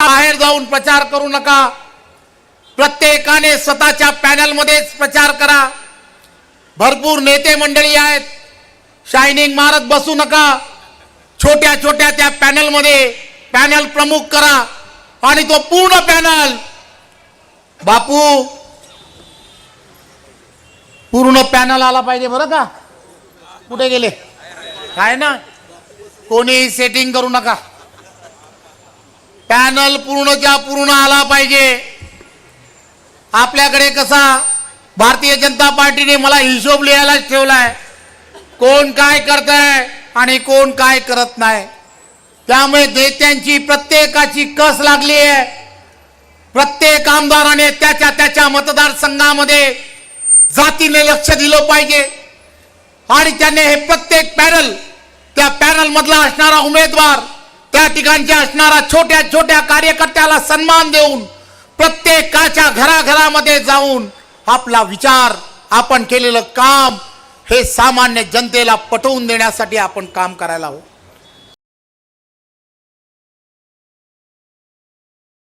बाहेर जाऊन प्रचार करू नका. प्रत्येकाने स्वतःच्या पॅनलमध्येच प्रचार करा. भरपूर नेते मंडळी आहेत. शायनिंग मारत बसू नका. छोट्या छोट्या त्या पॅनलमध्ये पॅनल प्रमुख करा. आणि तो पूर्ण पॅनल बापू पूर्ण पॅनल आला पाहिजे बरं का? कुठे गेले? काय ना? कोणी सेटिंग करू नका. पॅनल पूर्णच्या पूर्ण आला पाहिजे. आपल्याकडे कसा भारतीय जनता पार्टीने मला हिशोब लिहायलाच ठेवलाय. कोण काय करत आहे आणि कोण काय करत नाही. त्यामुळे नेत्यांची प्रत्येकाची कस लागली आहे. प्रत्येक आमदाराने त्याच्या त्याच्या मतदारसंघामध्ये जातीने लक्ष दिलं पाहिजे. आणि त्याने हे प्रत्येक पॅनल त्या पॅनलमधला असणारा उमेदवार त्या ठिकाणच्या असणारा छोट्या छोट्या कार्यकर्त्याला सन्मान देऊन प्रत्येकाच्या घराघरामध्ये जाऊन आपला विचार आपण केलेलं काम हे सामान्य जनतेला पटवून देण्यासाठी आपण काम करायला हवं.